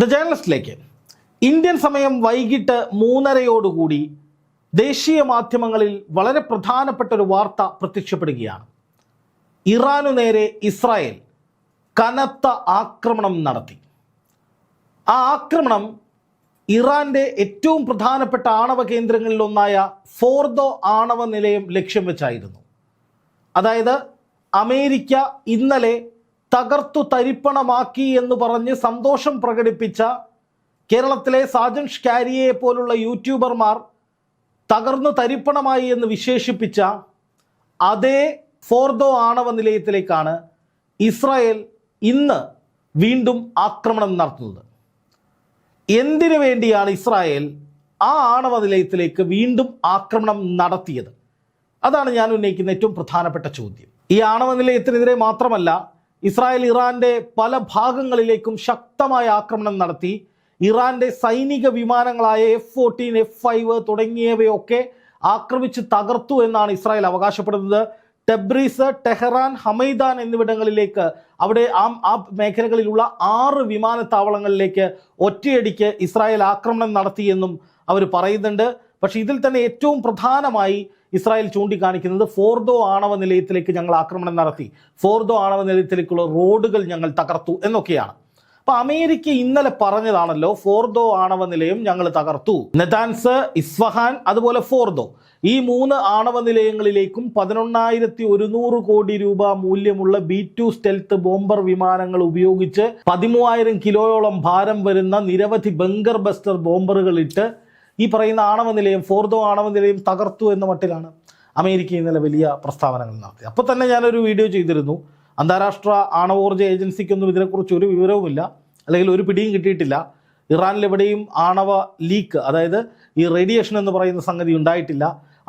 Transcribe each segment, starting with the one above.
The ജേർണലിസ്റ്റിലേക്ക് Indian സമയം വൈകിട്ട് മൂന്നരയോടുകൂടി ദേശീയ മാധ്യമങ്ങളിൽ വളരെ പ്രധാനപ്പെട്ട ഒരു വാർത്ത പ്രത്യക്ഷപ്പെടുകയാണ്. ഇറാനു നേരെ ഇസ്രായേൽ കനത്ത ആക്രമണം നടത്തി. ആ ആക്രമണം ഇറാന്റെ ഏറ്റവും പ്രധാനപ്പെട്ട ആണവ കേന്ദ്രങ്ങളിലൊന്നായ ഫോർദോ ആണവ നിലയം ലക്ഷ്യം വെച്ചായിരുന്നു. അതായത് അമേരിക്ക ഇന്നലെ തകർത്തു തരിപ്പണമാക്കി എന്ന് പറഞ്ഞ് സന്തോഷം പ്രകടിപ്പിച്ച കേരളത്തിലെ സാജൻ ഷ്കാരിയെ പോലുള്ള യൂട്യൂബർമാർ തകർന്നു തരിപ്പണമായി എന്ന് വിശേഷിപ്പിച്ച അതേ ഫോർദോ ആണവ നിലയത്തിലേക്കാണ് ഇസ്രായേൽ ഇന്ന് വീണ്ടും ആക്രമണം നടത്തുന്നത്. എന്തിനു വേണ്ടിയാണ് ഇസ്രായേൽ ആ ആണവ നിലയത്തിലേക്ക് വീണ്ടും ആക്രമണം നടത്തിയത്? അതാണ് ഞാൻ ഉന്നയിക്കുന്ന ഏറ്റവും പ്രധാനപ്പെട്ട ചോദ്യം. ഈ ആണവ നിലയത്തിനെതിരെ മാത്രമല്ല ഇസ്രായേൽ ഇറാന്റെ പല ഭാഗങ്ങളിലേക്കും ശക്തമായ ആക്രമണം നടത്തി. ഇറാന്റെ സൈനിക വിമാനങ്ങളായ എഫ് ഫോർട്ടീൻ എഫ് ഫൈവ് തുടങ്ങിയവയൊക്കെ ആക്രമിച്ച് തകർത്തു എന്നാണ് ഇസ്രായേൽ അവകാശപ്പെടുന്നത്. ടെബ്രീസ് ടെഹ്റാൻ ഹമൈദാൻ എന്നിവിടങ്ങളിലേക്ക് അവിടെ ആ ആ മേഖലകളിലുള്ള ആറ് വിമാനത്താവളങ്ങളിലേക്ക് ഒറ്റയടിക്ക് ഇസ്രായേൽ ആക്രമണം നടത്തിയെന്നും അവർ പറയുന്നുണ്ട്. പക്ഷേ ഇതിൽ തന്നെ ഏറ്റവും പ്രധാനമായി ഇസ്രായേൽ ചൂണ്ടിക്കാണിക്കുന്നത് ഫോർദോ ആണവ നിലയത്തിലേക്ക് ഞങ്ങൾ ആക്രമണം നടത്തി. ഫോർദോ ആണവ നിലയത്തിലേക്കുള്ള റോഡുകൾ ഞങ്ങൾ തകർത്തു എന്നൊക്കെയാണ്. അപ്പൊ അമേരിക്ക ഇന്നലെ പറഞ്ഞതാണല്ലോ ഫോർദോ ആണവ നിലയം ഞങ്ങൾ തകർത്തു. നെതാൻസ് ഇസ്വഹാൻ അതുപോലെ ഫോർദോ. ഈ മൂന്ന് ആണവ നിലയങ്ങളിലേക്കും പതിനൊന്നായിരത്തി ഒരുന്നൂറ് കോടി രൂപ മൂല്യമുള്ള ബി ടു സ്റ്റെൽത്ത് ബോംബർ വിമാനങ്ങൾ ഉപയോഗിച്ച് പതിമൂവായിരം കിലോയോളം ഭാരം വരുന്ന നിരവധി ബങ്കർ ബസ്റ്റർ ബോംബറുകൾ ഇട്ട് ഈ പറയുന്ന ആണവ നിലയം ഫോർദോ ആണവ നിലയം തകർത്തു എന്ന മട്ടിലാണ് അമേരിക്ക ഇന്നലെ വലിയ പ്രസ്താവനകൾ നടത്തി അപ്പോൾ തന്നെ ഞാനൊരു വീഡിയോ ചെയ്തിരുന്നു. അന്താരാഷ്ട്ര ആണവോർജ ഏജൻസിക്കൊന്നും ഇതിനെക്കുറിച്ച് ഒരു വിവരവുമില്ല. അല്ലെങ്കിൽ ഒരു പിടിയും കിട്ടിയിട്ടില്ല. ഇറാനിൽ എവിടെയും ആണവ ലീക്ക് അതായത് ഈ റേഡിയേഷൻ എന്ന് പറയുന്ന സംഗതി ഉണ്ടായിട്ടില്ല.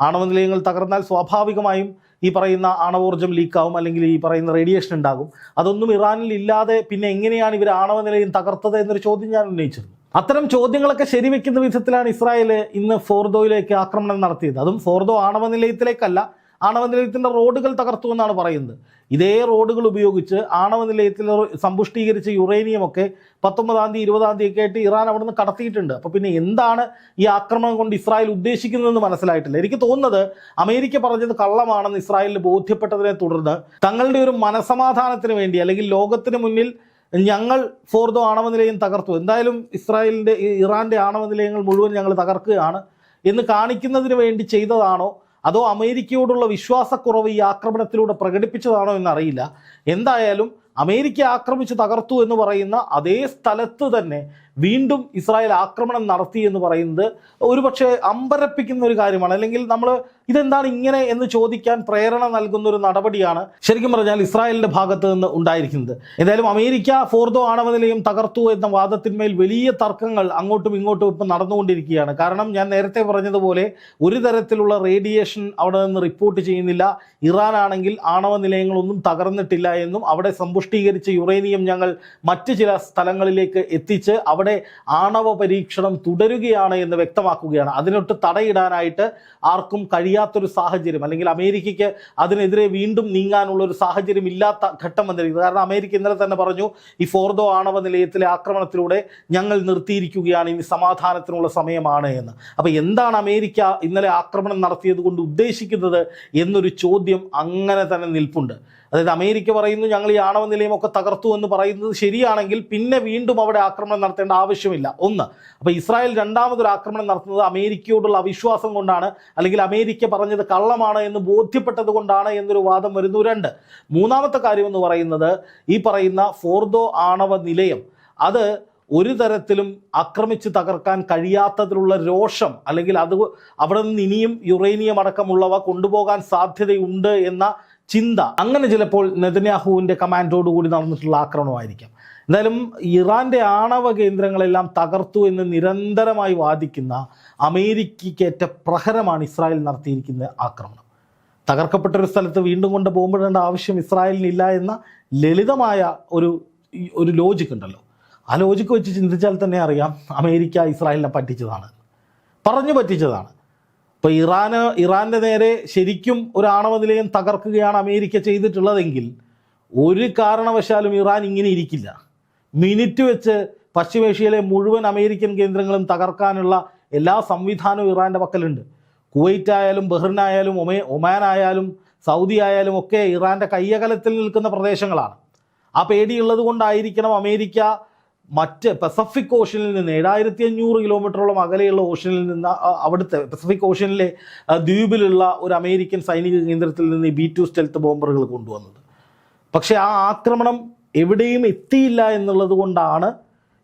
ആണവ നിലയങ്ങൾ തകർന്നാൽ സ്വാഭാവികമായും ഈ പറയുന്ന ആണവോർജം ലീക്കാവും അല്ലെങ്കിൽ ഈ പറയുന്ന റേഡിയേഷൻ ഉണ്ടാകും. അതൊന്നും ഇറാനിൽ ഇല്ലാതെ പിന്നെ എങ്ങനെയാണ് ഇവർ ആണവ നിലയം തകർത്തത് എന്നൊരു ചോദ്യം ഞാൻ ഉന്നയിച്ചിരുന്നു. അത്തരം ചോദ്യങ്ങളൊക്കെ ശരിവെക്കുന്ന വിധത്തിലാണ് ഇസ്രായേൽ ഇന്ന് ഫോർദോയിലേക്ക് ആക്രമണം നടത്തിയത്. അതും ഫോർദോ ആണവ നിലയത്തിലേക്കല്ല ആണവ നിലയത്തിന്റെ റോഡുകൾ തകർത്തു എന്നാണ് പറയുന്നത്. ഇതേ റോഡുകൾ ഉപയോഗിച്ച് ആണവ നിലയത്തിൽ സമ്പുഷ്ടീകരിച്ച യുറേനിയം ഒക്കെ പത്തൊമ്പതാം തീയതി ഇരുപതാം തീയതി ആയിട്ട് ഇറാൻ അവിടെ നിന്ന് കടത്തിയിട്ടുണ്ട്. അപ്പോൾ പിന്നെ എന്താണ് ഈ ആക്രമണം കൊണ്ട് ഇസ്രായേൽ ഉദ്ദേശിക്കുന്നതെന്ന് മനസ്സിലായിട്ടില്ല. എനിക്ക് തോന്നുന്നത് അമേരിക്ക പറഞ്ഞത് കള്ളമാണെന്ന് ഇസ്രായേലിന് ബോധ്യപ്പെട്ടതിനെ തുടർന്ന് തങ്ങളുടെ ഒരു മനസമാധാനത്തിന് വേണ്ടി അല്ലെങ്കിൽ ലോകത്തിന് മുന്നിൽ ഞങ്ങൾ ഫോർദോ ആണവ നിലയം തകർത്തു. എന്തായാലും ഇസ്രായേലിന്റെ ഇറാന്റെ ആണവ നിലയങ്ങൾ മുഴുവൻ ഞങ്ങൾ തകർക്കുകയാണ്. എന്ന് കാണിക്കുന്നതിന് വേണ്ടി ചെയ്തതാണോ? അതോ അമേരിക്കയോടുള്ള വിശ്വാസക്കുറവ് ഈ ആക്രമണത്തിലൂടെ പ്രകടിപ്പിച്ചതാണോ എന്നറിയില്ല. എന്തായാലും അമേരിക്ക ആക്രമിച്ച് തകർത്തു എന്ന് പറയുന്ന അതേ സ്ഥലത്ത് തന്നെ വീണ്ടും ഇസ്രായേൽ ആക്രമണം നടത്തി എന്ന് പറയുന്നത് ഒരുപക്ഷെ അമ്പരപ്പിക്കുന്ന ഒരു കാര്യമാണ്. അല്ലെങ്കിൽ നമ്മൾ ഇതെന്താണ് ഇങ്ങനെ എന്ന് ചോദിക്കാൻ പ്രേരണ നൽകുന്ന ഒരു നടപടിയാണ് ശരിക്കും പറഞ്ഞാൽ ഇസ്രായേലിന്റെ ഭാഗത്ത് നിന്ന് ഉണ്ടായിരിക്കുന്നത്. ഏതായാലും അമേരിക്ക ഫോർദോ ആണവ നിലയം തകർത്തു എന്ന വാദത്തിന്മേൽ വലിയ തർക്കങ്ങൾ അങ്ങോട്ടും ഇങ്ങോട്ടും ഇപ്പം നടന്നുകൊണ്ടിരിക്കുകയാണ്. കാരണം ഞാൻ നേരത്തെ പറഞ്ഞതുപോലെ ഒരു തരത്തിലുള്ള റേഡിയേഷൻ അവിടെ നിന്ന് റിപ്പോർട്ട് ചെയ്യുന്നില്ല. ഇറാൻ ആണെങ്കിൽ ആണവ നിലയങ്ങളൊന്നും തകർന്നിട്ടില്ല എന്നും അവിടെ സമ്പുഷ്ടീകരിച്ച യുറേനിയം ഞങ്ങൾ മറ്റ് ചില സ്ഥലങ്ങളിലേക്ക് എത്തിച്ച് അവിടെ ആണവ പരീക്ഷണം തുടരുകയാണ് എന്ന് വ്യക്തമാക്കുകയാണ്. അതിനൊട്ട് തടയിടാനായിട്ട് ആർക്കും കഴിയാത്തൊരു സാഹചര്യം അല്ലെങ്കിൽ അമേരിക്കയ്ക്ക് അതിനെതിരെ വീണ്ടും നീങ്ങാനുള്ള ഒരു സാഹചര്യം ഇല്ലാത്ത ഘട്ടം വന്നിരിക്കുന്നത് കാരണം അമേരിക്ക ഇന്നലെ തന്നെ പറഞ്ഞു ഈ ഫോർദോ ആണവ നിലയത്തിലെ ആക്രമണത്തിലൂടെ ഞങ്ങൾ നിർത്തിയിരിക്കുകയാണ് ഇനി സമാധാനത്തിനുള്ള സമയമാണ് എന്ന്. അപ്പോൾ എന്താണ് അമേരിക്ക ഇന്നലെ ആക്രമണം നടത്തിയത് കൊണ്ട് ഉദ്ദേശിക്കുന്നത് എന്നൊരു ചോദ്യം അങ്ങനെ തന്നെ നിൽപ്പുണ്ട്. അതായത് അമേരിക്ക പറയുന്നു ഞങ്ങൾ ഈ ആണവ നിലയമൊക്കെ തകർത്തു എന്ന് പറയുന്നത് ശരിയാണെങ്കിൽ പിന്നെ വീണ്ടും അവിടെ ആക്രമണം നടത്തേണ്ട ആവശ്യമില്ല. ഒന്ന് അപ്പോൾ ഇസ്രായേൽ രണ്ടാമതൊരു ആക്രമണം നടത്തുന്നത് അമേരിക്കയോടുള്ള അവിശ്വാസം കൊണ്ടാണ് അല്ലെങ്കിൽ അമേരിക്ക പറഞ്ഞത് കള്ളമാണ് എന്ന് ബോധ്യപ്പെട്ടത് കൊണ്ടാണ് എന്നൊരു വാദം വരുന്നു. രണ്ട് മൂന്നാമത്തെ കാര്യം എന്ന് പറയുന്നത് ഈ പറയുന്ന ഫോർദോ ആണവ നിലയം അത് ഒരു തരത്തിലും ആക്രമിച്ച് തകർക്കാൻ കഴിയാത്തതിലുള്ള രോഷം അല്ലെങ്കിൽ അത് അവിടെ നിന്ന് ഇനിയും യുറേനിയം അടക്കമുള്ളവ കൊണ്ടുപോകാൻ സാധ്യതയുണ്ട് എന്ന ചിന്ത. അങ്ങനെ ചിലപ്പോൾ നെതന്യാഹുവിന്റെ കമാൻഡോടുകൂടി നടന്നിട്ടുള്ള ആക്രമണമായിരിക്കാം. എന്തായാലും ഇറാന്റെ ആണവ കേന്ദ്രങ്ങളെല്ലാം തകർത്തു എന്ന് നിരന്തരമായി വാദിക്കുന്ന അമേരിക്കയ്ക്കേറ്റ പ്രഹരമാണ് ഇസ്രായേൽ നടത്തിയിരിക്കുന്ന ആക്രമണം. തകർക്കപ്പെട്ട ഒരു സ്ഥലത്ത് വീണ്ടും കൊണ്ട് പോകുമ്പോഴേണ്ട ആവശ്യം ഇസ്രായേലിനില്ല എന്ന ലളിതമായ ഒരു ഒരു ലോജിക്ക് ഉണ്ടല്ലോ. ആ ലോജിക്ക് വെച്ച് ചിന്തിച്ചാൽ തന്നെ അറിയാം അമേരിക്ക ഇസ്രായേലിനെ പറ്റിച്ചതാണ്. പറഞ്ഞു പറ്റിച്ചതാണ്. ഇപ്പോൾ ഇറാന് ഇറാന്റെ നേരെ ശരിക്കും ഒരു ആണവ നിലയം തകർക്കുകയാണ് അമേരിക്ക ചെയ്തിട്ടുള്ളതെങ്കിൽ ഒരു കാരണവശാലും ഇറാൻ ഇങ്ങനെ ഇരിക്കില്ല. മിനിറ്റ് വെച്ച് പശ്ചിമേഷ്യയിലെ മുഴുവൻ അമേരിക്കൻ കേന്ദ്രങ്ങളും തകർക്കാനുള്ള എല്ലാ സംവിധാനവും ഇറാന്റെ പക്കലുണ്ട്. കുവൈറ്റ് ആയാലും ബഹ്റിൻ ആയാലും ഒമേ ഒമാൻ ആയാലും സൗദി ആയാലും ഒക്കെ ഇറാന്റെ കയ്യകലത്തിൽ നിൽക്കുന്ന പ്രദേശങ്ങളാണ്. ആ പേടിയുള്ളത് കൊണ്ടായിരിക്കണം അമേരിക്ക മറ്റ് പസഫിക് ഓഷനിൽ നിന്ന് ഏഴായിരത്തി അഞ്ഞൂറ് കിലോമീറ്ററോളം അകലെയുള്ള ഓഷനിൽ നിന്ന് അവിടുത്തെ പസഫിക് ഓഷനിലെ ദ്വീപിലുള്ള ഒരു അമേരിക്കൻ സൈനിക കേന്ദ്രത്തിൽ നിന്ന് ബി ടു സ്റ്റെൽത്ത് ബോംബറുകൾ കൊണ്ടുവന്നത്. പക്ഷേ ആ ആക്രമണം എവിടെയും എത്തിയില്ല എന്നുള്ളത് കൊണ്ടാണ്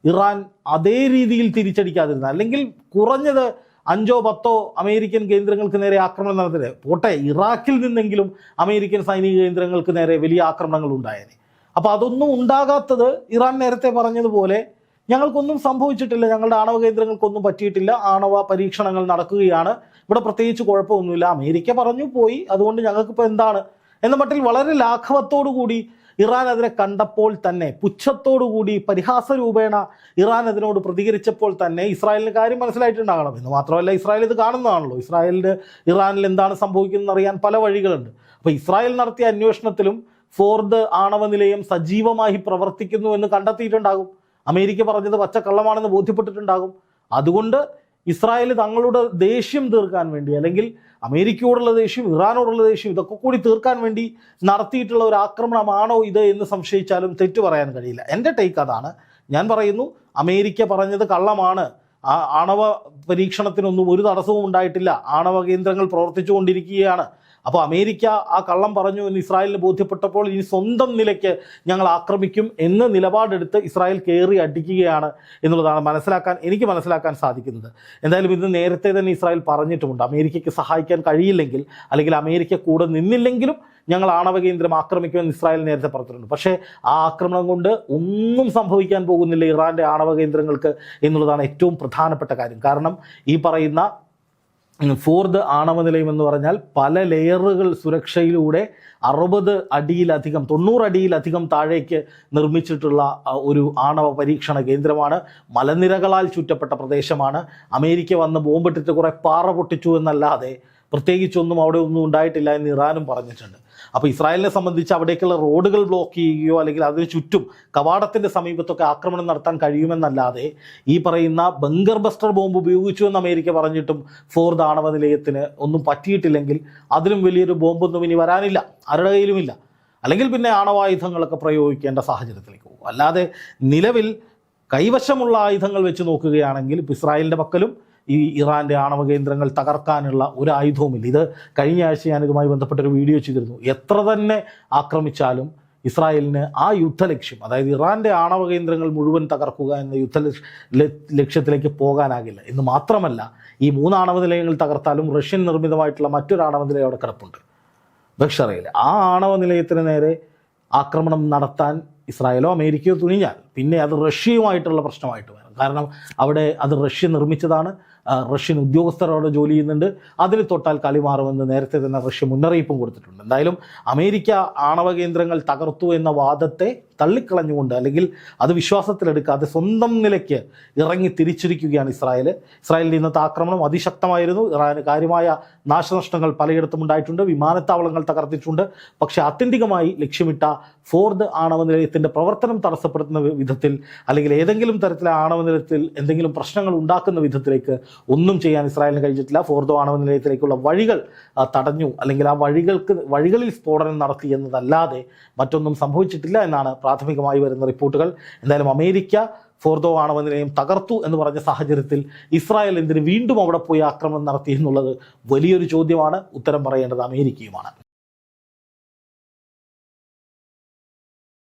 ഇറാൻ അതേ രീതിയിൽ തിരിച്ചടിക്കാതിരുന്നത്. അല്ലെങ്കിൽ കുറഞ്ഞത് അഞ്ചോ പത്തോ അമേരിക്കൻ കേന്ദ്രങ്ങൾക്ക് നേരെ ആക്രമണം നടത്തിയത് പോട്ടെ ഇറാഖിൽ നിന്നെങ്കിലും അമേരിക്കൻ സൈനിക കേന്ദ്രങ്ങൾക്ക് നേരെ വലിയ ആക്രമണങ്ങൾ ഉണ്ടായേനെ. അപ്പോൾ അതൊന്നും ഉണ്ടാകാത്തത് ഇറാൻ നേരത്തെ പറഞ്ഞതുപോലെ ഞങ്ങൾക്കൊന്നും സംഭവിച്ചിട്ടില്ല. ഞങ്ങളുടെ ആണവ കേന്ദ്രങ്ങൾക്കൊന്നും പറ്റിയിട്ടില്ല. ആണവ പരീക്ഷണങ്ങൾ നടക്കുകയാണ്. ഇവിടെ പ്രത്യേകിച്ച് കുഴപ്പമൊന്നുമില്ല. അമേരിക്ക പറഞ്ഞു പോയി. അതുകൊണ്ട് ഞങ്ങൾക്കിപ്പോൾ എന്താണ്? എന്ന മട്ടിൽ വളരെ ലാഘവത്തോടു കൂടി ഇറാൻ അതിനെ കണ്ടപ്പോൾ തന്നെ പുച്ഛത്തോടുകൂടി പരിഹാസ രൂപേണ ഇറാൻ അതിനോട് പ്രതികരിച്ചപ്പോൾ തന്നെ ഇസ്രായേലിന് കാര്യം മനസ്സിലായിട്ടുണ്ടാകണം. എന്ന് മാത്രമല്ല ഇസ്രായേൽ ഇത് കാണുന്നതാണല്ലോ. ഇസ്രായേലിന് ഇറാനിൽ എന്താണ് സംഭവിക്കുന്നത് അറിയാൻ പല വഴികളുണ്ട്. അപ്പോൾ ഇസ്രായേൽ നടത്തിയ അന്വേഷണത്തിലും ഫോർഡ് ആണവ നിലയം സജീവമായി പ്രവർത്തിക്കുന്നു എന്ന് കണ്ടെത്തിയിട്ടുണ്ടാകും. അമേരിക്ക പറഞ്ഞത് പച്ചക്കള്ളമാണെന്ന് ബോധ്യപ്പെട്ടിട്ടുണ്ടാകും. അതുകൊണ്ട് ഇസ്രായേൽ തങ്ങളുടെ ദേഷ്യം തീർക്കാൻ വേണ്ടി അല്ലെങ്കിൽ അമേരിക്കയോടുള്ള ദേഷ്യം ഇറാനോടുള്ള ദേഷ്യം ഇതൊക്കെ കൂടി തീർക്കാൻ വേണ്ടി നടത്തിയിട്ടുള്ള ഒരു ആക്രമണമാണോ ഇത് എന്ന് സംശയിച്ചാലും തെറ്റു പറയാൻ കഴിയില്ല. എന്റെ ടേക്ക് അതാണ്. ഞാൻ പറയുന്നു അമേരിക്ക പറഞ്ഞത് കള്ളമാണ്. ആണവ പരീക്ഷണത്തിനൊന്നും ഒരു തടസ്സവും ഉണ്ടായിട്ടില്ല. ആണവ കേന്ദ്രങ്ങൾ പ്രവർത്തിച്ചുകൊണ്ടിരിക്കുകയാണ്. അപ്പോൾ അമേരിക്ക ആ കള്ളം പറഞ്ഞു എന്ന് ഇസ്രായേലിന് ബോധ്യപ്പെട്ടപ്പോൾ ഇനി സ്വന്തം നിലയ്ക്ക് ഞങ്ങൾ ആക്രമിക്കും എന്ന് നിലപാടെടുത്ത് ഇസ്രായേൽ കയറി അടിക്കുകയാണ് എന്നുള്ളതാണ് മനസ്സിലാക്കാൻ എനിക്ക് മനസ്സിലാക്കാൻ സാധിക്കുന്നത്. എന്തായാലും ഇത് നേരത്തെ തന്നെ ഇസ്രായേൽ പറഞ്ഞിട്ടുമുണ്ട്. അമേരിക്കയ്ക്ക് സഹായിക്കാൻ കഴിയില്ലെങ്കിൽ അല്ലെങ്കിൽ അമേരിക്ക കൂടെ നിന്നില്ലെങ്കിലും ഞങ്ങൾ ആണവ കേന്ദ്രം ആക്രമിക്കുമെന്ന് ഇസ്രായേൽ നേരത്തെ പറഞ്ഞിട്ടുണ്ട്. പക്ഷേ ആ ആക്രമണം കൊണ്ട് ഒന്നും സംഭവിക്കാൻ പോകുന്നില്ല ഇറാന്റെ ആണവ കേന്ദ്രങ്ങൾക്ക് എന്നുള്ളതാണ് ഏറ്റവും പ്രധാനപ്പെട്ട കാര്യം. കാരണം ഈ പറയുന്ന ഫോർത് ആണവ നിലയം എന്ന് പറഞ്ഞാൽ പല ലെയറുകൾ സുരക്ഷയിലൂടെ അറുപത് അടിയിലധികം തൊണ്ണൂറടിയിലധികം താഴേക്ക് നിർമ്മിച്ചിട്ടുള്ള ഒരു ആണവ പരീക്ഷണ കേന്ദ്രമാണ്. മലനിരകളാൽ ചുറ്റപ്പെട്ട പ്രദേശമാണ്. അമേരിക്ക വന്ന് ബോംബിട്ടിട്ട് കുറേ പാറ പൊട്ടിച്ചു എന്നല്ലാതെ പ്രത്യേകിച്ചൊന്നും അവിടെ ഒന്നും ഉണ്ടായിട്ടില്ല എന്ന് ഇറാനും പറഞ്ഞിട്ടുണ്ട്. അപ്പോൾ ഇസ്രായേലിനെ സംബന്ധിച്ച് അവിടേക്കുള്ള റോഡുകൾ ബ്ലോക്ക് ചെയ്യുകയോ അല്ലെങ്കിൽ അതിന് ചുറ്റും കവാടത്തിന്റെ സമീപത്തൊക്കെ ആക്രമണം നടത്താൻ കഴിയുമെന്നല്ലാതെ ഈ പറയുന്ന ബങ്കർ ബസ്റ്റർ ബോംബ് ഉപയോഗിച്ചു എന്ന് അമേരിക്ക പറഞ്ഞിട്ടും ഫോർ ദാണവ നിലയത്തിന് ഒന്നും പറ്റിയിട്ടില്ലെങ്കിൽ അതിലും വലിയൊരു ബോംബൊന്നും ഇനി വരാനില്ല. ആരുടെ കയ്യിലുമില്ല. അല്ലെങ്കിൽ പിന്നെ ആണവായുധങ്ങളൊക്കെ പ്രയോഗിക്കേണ്ട സാഹചര്യത്തിലേക്ക് പോകും. അല്ലാതെ നിലവിൽ കൈവശമുള്ള ആയുധങ്ങൾ വെച്ച് നോക്കുകയാണെങ്കിൽ ഇസ്രായേലിന്റെ പക്കലും ഈ ഇറാന്റെ ആണവ കേന്ദ്രങ്ങൾ തകർക്കാനുള്ള ഒരു ആയുധവുമില്ല. ഇത് കഴിഞ്ഞ ആഴ്ച ഞാനിതുമായി ബന്ധപ്പെട്ടൊരു വീഡിയോ ചെയ്തിരുന്നു. എത്ര തന്നെ ആക്രമിച്ചാലും ഇസ്രായേലിന് ആ യുദ്ധലക്ഷ്യം അതായത് ഇറാന്റെ ആണവ കേന്ദ്രങ്ങൾ മുഴുവൻ തകർക്കുക എന്ന യുദ്ധ ലക്ഷ്യത്തിലേക്ക് പോകാനാകില്ല. എന്ന് മാത്രമല്ല ഈ മൂന്ന് ആണവ നിലയങ്ങൾ തകർത്താലും റഷ്യൻ നിർമ്മിതമായിട്ടുള്ള മറ്റൊരു ആണവ നിലയം അവിടെ കിടപ്പുണ്ട്. ബക്ഷറയിൽ ആ ആണവ നിലയത്തിന് നേരെ ആക്രമണം നടത്താൻ ഇസ്രായേലോ അമേരിക്കയോ തുനിഞ്ഞാൽ പിന്നെ അത് റഷ്യയുമായിട്ടുള്ള പ്രശ്നമായിട്ട് വരും. കാരണം അവിടെ അത് റഷ്യ നിർമ്മിച്ചതാണ് റഷ്യൻ ഉദ്യോഗസ്ഥർ അവിടെ ജോലി ചെയ്യുന്നുണ്ട്. അതിൽ തൊട്ടാൽ കളി മാറുമെന്ന് നേരത്തെ തന്നെ റഷ്യ മുന്നറിയിപ്പും കൊടുത്തിട്ടുണ്ട്. എന്തായാലും അമേരിക്ക ആണവ കേന്ദ്രങ്ങൾ തകർത്തു എന്ന വാദത്തെ തള്ളിക്കളഞ്ഞുകൊണ്ട് അല്ലെങ്കിൽ അത് വിശ്വാസത്തിലെടുക്കാതെ സ്വന്തം നിലയ്ക്ക് ഇറങ്ങി തിരിച്ചിരിക്കുകയാണ് ഇസ്രായേൽ ഇസ്രായേലിന്റെ ഇന്നത്തെ ആക്രമണം അതിശക്തമായിരുന്നു. ഇറാന് കാര്യമായ നാശനഷ്ടങ്ങൾ പലയിടത്തും ഉണ്ടായിട്ടുണ്ട്. വിമാനത്താവളങ്ങൾ തകർത്തിട്ടുണ്ട്. പക്ഷെ ആത്യന്തികമായി ലക്ഷ്യമിട്ട ഫോർഡ് ആണവ നിലയത്തിന്റെ പ്രവർത്തനം തടസ്സപ്പെടുത്തുന്ന വിധത്തിൽ അല്ലെങ്കിൽ ഏതെങ്കിലും തരത്തിലെ ആണവ നിലയത്തിൽ എന്തെങ്കിലും പ്രശ്നങ്ങൾ ഉണ്ടാക്കുന്ന വിധത്തിലേക്ക് ഒന്നും ചെയ്യാൻ ഇസ്രായേലിന് കഴിഞ്ഞിട്ടില്ല. ഫോർദോ ആണവ നിലയത്തിലേക്കുള്ള വഴികൾ തടഞ്ഞു. അല്ലെങ്കിൽ ആ വഴികൾക്ക് വഴികളിൽ സ്ഫോടനം നടത്തി എന്നതല്ലാതെ മറ്റൊന്നും സംഭവിച്ചിട്ടില്ല എന്നാണ് പ്രാഥമികമായി വരുന്ന റിപ്പോർട്ടുകൾ. എന്തായാലും അമേരിക്ക ഫോർദോ ആണവ നിലയം തകർത്തു എന്ന് പറഞ്ഞ സാഹചര്യത്തിൽ ഇസ്രായേൽ എന്തിന് വീണ്ടും അവിടെ പോയി ആക്രമണം നടത്തി എന്നുള്ളത് വലിയൊരു ചോദ്യമാണ്. ഉത്തരം പറയേണ്ടത് അമേരിക്കയുമാണ്.